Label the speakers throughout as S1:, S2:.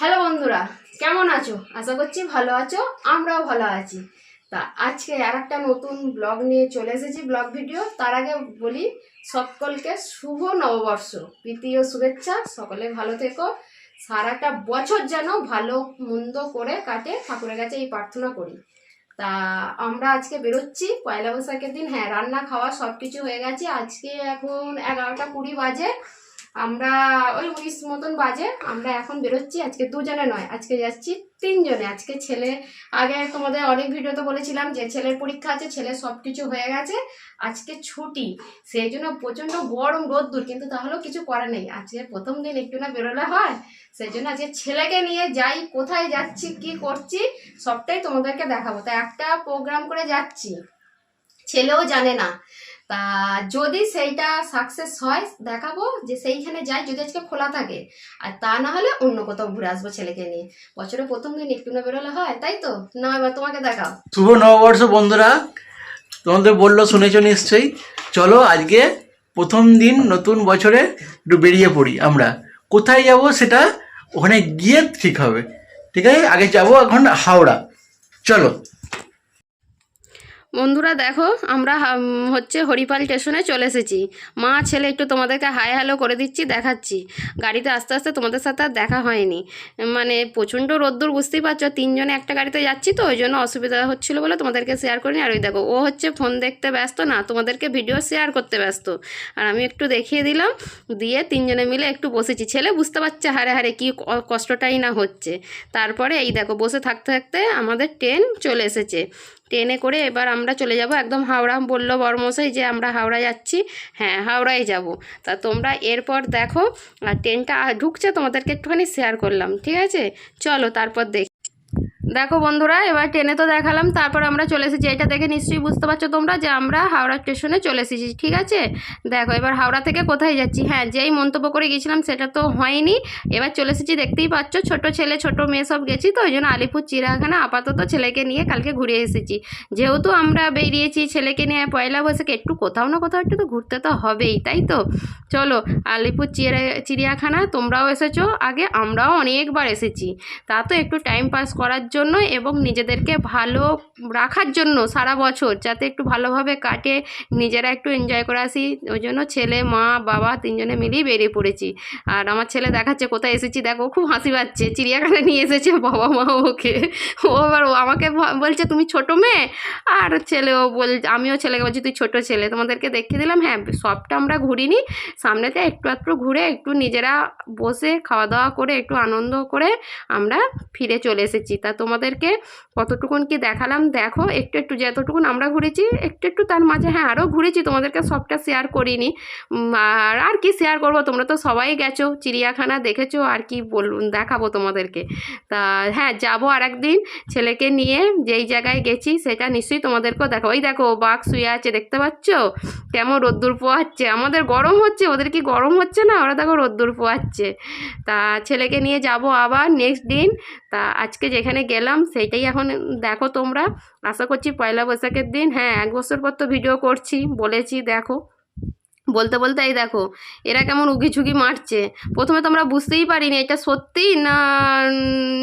S1: Hello বন্ধুরা, কেমন আছো? আশা করছি ভালো আছো, আমরাও ভালো আছি। তা আজকে আর একটা নতুন ব্লগ নিয়ে চলে এসেছি, ব্লগ ভিডিও। তার আগে বলি, সকলকে শুভ নববর্ষ। ও শুভেচ্ছা, সকলে ভালো থেকো। সারাটা বছর যেন ভালো মন্দ করে কাটে, ঠাকুরের কাছে এই প্রার্থনা করি। তা আমরা আজকে বেরোচ্ছি, পয়লা বৈশাখের দিন। হ্যাঁ রান্না, খাওয়া সব কিছু হয়ে গেছে। আজকে এখন এগারোটা কুড়ি বাজে। আমরা ওই উনিশ মতন বাজে, আমরা এখন বেরোচ্ছি, আজকে দুজনে নয়, আজকে যাচ্ছি তিনজনে, আজকে ছেলে, আগে তোমাদের অনেক ভিডিওতে বলেছিলাম যে ছেলের পরীক্ষা আছে ছেলের সব কিছু হয়ে গেছে, আজকে ছুটি, সেই জন্য প্রচণ্ড গরম রোদ্দুর, কিন্তু তাহলেও কিছু করার নেই, আজকে প্রথম দিন একটু না বেরোলে হয়, সেই জন্য আজকে ছেলেকে নিয়ে যাই, কোথায় যাচ্ছি, কি করছি, সবটাই তোমাদেরকে দেখাবো, তা একটা প্রোগ্রাম করে যাচ্ছি, ছেলেও জানে না তা যদি সেইটা সাকসেস হয়, দেখাবো যে সেইখানে যাই, যদি আজকে খোলা থাকে। আর তা না হলে অন্য কোথাও ঘুরে আসব ছেলেকে নিয়ে। বছরের প্রথম দিন একটু না বেরোলে হয়, তাই তো? না, এবার তোমাকে দেখাও।
S2: শুভ নববর্ষ বন্ধুরা। তোমাদের বলল, শুনেছো নিশ্চয়ই। চলো আজকে প্রথম দিন নতুন বছরে একটু বেরিয়ে পড়ি আমরা। কোথায় যাব সেটা ওখানে গিয়ে ঠিক হবে। ঠিক আছে? আগে যাব এখন হাওড়া। চলো।
S1: বন্ধুরা দেখো, আমরা হচ্ছে হরিপাল স্টেশনে চলে এসেছি। মা, ছেলে, একটু তোমাদেরকে হাই হ্যালো করে দিচ্ছি, দেখাচ্ছি। গাড়িতে আস্তে আস্তে তোমাদের সাথে আর দেখা হয়নি। মানে প্রচণ্ড রোদ্দুর, বুঝতেই পারছ? তিনজনে একটা গাড়িতে যাচ্ছি তো, ওই জন্য অসুবিধা হচ্ছিল বলে তোমাদেরকে শেয়ার করিনি। আর ওই দেখো, ও হচ্ছে ফোন দেখতে ব্যস্ত না, তোমাদেরকে ভিডিও শেয়ার করতে ব্যস্ত। আর আমি একটু দেখিয়ে দিলাম, দিয়ে তিনজনে মিলে একটু বসেছি। ছেলে বুঝতে পারছে হারে হারে কী কষ্টটাই না হচ্ছে। তারপরে এই দেখো, বসে থাকতে থাকতে আমাদের ট্রেন চলে এসেছে। ট্রেনে করে এবার আমরা চলে যাব একদম হাওড়া। বলল বড়মশাই যে আমরা হাওড়ায় যাচ্ছি। হ্যাঁ হাওড়ায় যাব। তা তোমরা এরপর দেখো আর ট্রেনটা ঢুকছে, তোমাদেরকে একটুখানি শেয়ার করলাম, ঠিক আছে? চলো, তারপর দেখ। দেখো বন্ধুরা, এবার ট্রেনে তো দেখালাম, তারপর আমরা চলে এসেছি। এটা দেখে নিশ্চয়ই বুঝতে পারছ তোমরা যে আমরা হাওড়া স্টেশনে চলে এসেছি, ঠিক আছে? দেখো, এবার হাওড়া থেকে কোথায় যাচ্ছি? হ্যাঁ যেই মন্তব্য করে গেছিলাম সেটা তো হয়নি। এবার চলে এসেছি, দেখতেই পাচ্ছ, ছোট ছেলে, ছোট মেয়ে সব গেছি তো, ওই জন্য আলিপুর চিড়িয়াখানা আপাতত ছেলেকে নিয়ে কালকে ঘুরে এসেছি। যেহেতু আমরা বেরিয়েছি ছেলেকে নিয়ে পয়লা বৈশাখে, একটু কোথাও না কোথাও একটু তো ঘুরতে তো হবেই, তাই তো? চলো, আলিপুর চিড়িয়া চিড়িয়াখানা তোমরাও এসেছ, আগে আমরাও অনেকবার এসেছি। তা তো একটু টাইম পাস করার জন্য এবং নিজেদেরকে ভালো রাখার জন্য সারা বছর যাতে একটু ভালোভাবে কাটে, নিজেরা একটু এনজয় করে আসি। ওই জন্য ছেলে, মা, বাবা তিনজনে মিলেই বেরিয়ে পড়েছি। আর আমার ছেলে দেখাচ্ছে কোথায় এসেছি, দেখো খুব হাসি পাচ্ছে। চিড়িয়াখানা নিয়ে এসেছে বাবা মা ওকে। ও এবার ও আমাকে বলছে, তুমি ছোট মেয়ে? আর ছেলেও বল, আমিও ছেলেকে বলছি, তুই ছোট ছেলে। তোমাদেরকে দেখিয়ে দিলাম। হ্যাঁ সবটা আমরা ঘুরিনি। সামনেতে একটু একটু ঘুরে একটু নিজেরা বসে খাওয়া দাওয়া করে একটু আনন্দ করে আমরা ফিরে চলে এসেছি। তা তোমাদেরকে কতটুকুন কি দেখালাম? দেখো, একটু একটু যতটুকুন আমরা ঘুরেছি, একটু একটু তার মাঝে হ্যাঁ আরও ঘুরেছি, তোমাদেরকে সবটা শেয়ার করিনি। আর আর কি শেয়ার করব? তোমরা তো সবাই গেছো, চিড়িয়াখানা দেখেছ, আর কি বলুন দেখাবো তোমাদেরকে। তা হ্যাঁ যাব আর একদিন ছেলেকে নিয়ে, যেই জায়গায় গেছি সেটা নিশ্চয়ই তোমাদেরকেও দেখো ওই দেখো বাঘ শুয়ে আছে, দেখতে পাচ্ছ? কেমন রোদ্দুর পোয়াচ্ছে আমাদের গরম হচ্ছে, ওদের কি গরম হচ্ছে না? ওরা দেখো রোদ্দুর পোয়াচ্ছে তা, ছেলেকে নিয়ে যাব আবার নেক্সট দিন। তা, আজকে যেখানে গেলাম সেইটাই এখন দেখো তোমরা। আশা করছি পয়লা বৈশাখের দিন হ্যাঁ এক বছর পর তো ভিডিও করছি, বলেছি দেখো। বলতে বলতে এই দেখো, এরা কেমন উগি ঝুঁকি মারছে। প্রথমে তো আমরা বুঝতেই পারিনি, এটা সত্যি না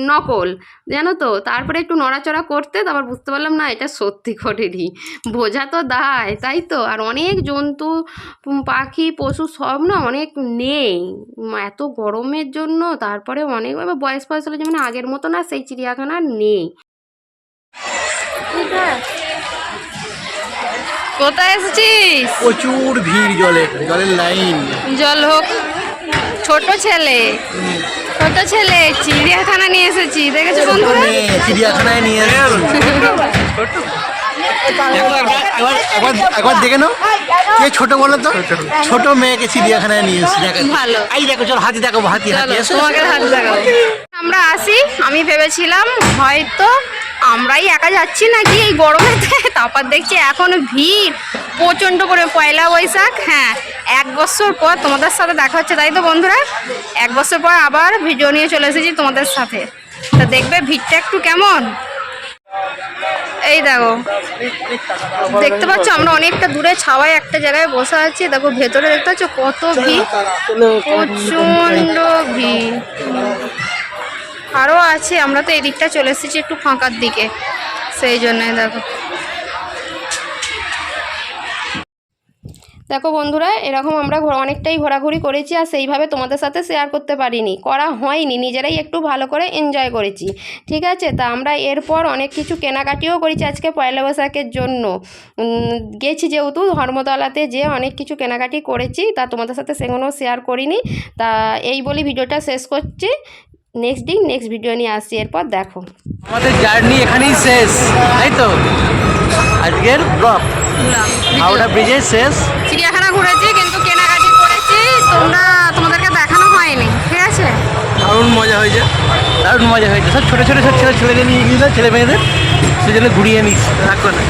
S1: নকল, জানো তো? তারপরে একটু নড়াচড়া করতে, তারপর বুঝতে পারলাম, না, এটা সত্যি ঘটেনি বোঝা তো দায়, তাই তো? আর অনেক জন্তু পাখি, পশু সব না অনেক নেই। এত গরমের জন্য, তারপরে অনেক বয়স বয়স হলে যেমন আগের মতো না, সেই চিড়িয়াখানা নেই। কোথায় এসেছিস?
S2: প্রচুর ভিড় জলে জলের লাইন।
S1: জল হোক ছোট ছেলে ছোট ছেলে চিড়িয়াখানা নিয়ে এসেছি দেখেছ বন্ধুরা?
S2: চিড়িয়াখানায় নিয়ে একবার দেখে নাও। কে ছোট বলো তো? ছোট মেয়েকে চিড়িয়াখানায় নিয়ে এসেছি
S1: ভালো।
S2: এই দেখো চলো হাতি দেখো হাতি হাতি
S1: তোমাকে হাত দেখাবো। আমরা আসি আমি ভেবেছিলাম হয়তো আমরাই একা যাচ্ছি নাকি? এই গরমেতে? তারপর দেখছি এখন ভিড়, প্রচণ্ড করে পয়লা বৈশাখ হ্যাঁ এক বছর পর তোমাদের সাথে দেখা হচ্ছে, তাই তো বন্ধুরা? এক বছর পর আবার ভিডিও নিয়ে চলে এসেছি তোমাদের সাথে। তা দেখবে ভিড়টা একটু কেমন? এই দেখো, দেখতে পাচ্ছ আমরা অনেকটা দূরে ছাওয়ায় একটা জায়গায় বসে আছি, দেখো ভেতরে দেখতে পাচ্ছ কত ভিড়, প্রচণ্ড ভিড়। আরও আছে, আমরা তো এদিকটা চলে এসেছি একটু ফাঁকার দিকে। সেই জন্যই দেখো। দেখো বন্ধুরা, এরকম আমরা অনেকটাই ঘোরাঘুরি করেছি আর সেইভাবে তোমাদের সাথে শেয়ার করতে পারিনি। করা হয়নি, নিজেরাই একটু ভালো করে এনজয় করেছি। ঠিক আছে? তা আমরা এরপর অনেক কিছু কেনাকাটিও করেছি আজকে পয়লা বৈশাখের জন্য। গেছি যেহেতু ধর্মতলাতে যে অনেক কিছু কেনাকাটি করেছি, তা তোমাদের সাথে সেগুলো শেয়ার করিনি। তা এই বলি ভিডিওটা শেষ করছি। নেক্সট দিন নেক্সট ভিডিও নিয়ে আসছি এরপর দেখো।
S2: আমাদের জার্নি এখানেই শেষ তাই তো? আজকের ব্লগ হাওড়া ব্রিজে শেষ।
S1: চিড়িয়াখানা ঘুরেছি কিন্তু কেনাকাটি করেছি তোমরা তোমাদেরকে দেখানো হয়নি ঠিক আছে?
S2: দারুণ মজা হয়েছে দারুণ মজা হয়েছে। সব ছোটো ছোটো সব ছেলে ছেলেকে নিয়ে গিয়েছিল ছেলে মেয়েদের সেজন্য ঘুরিয়ে নিস রাখো না।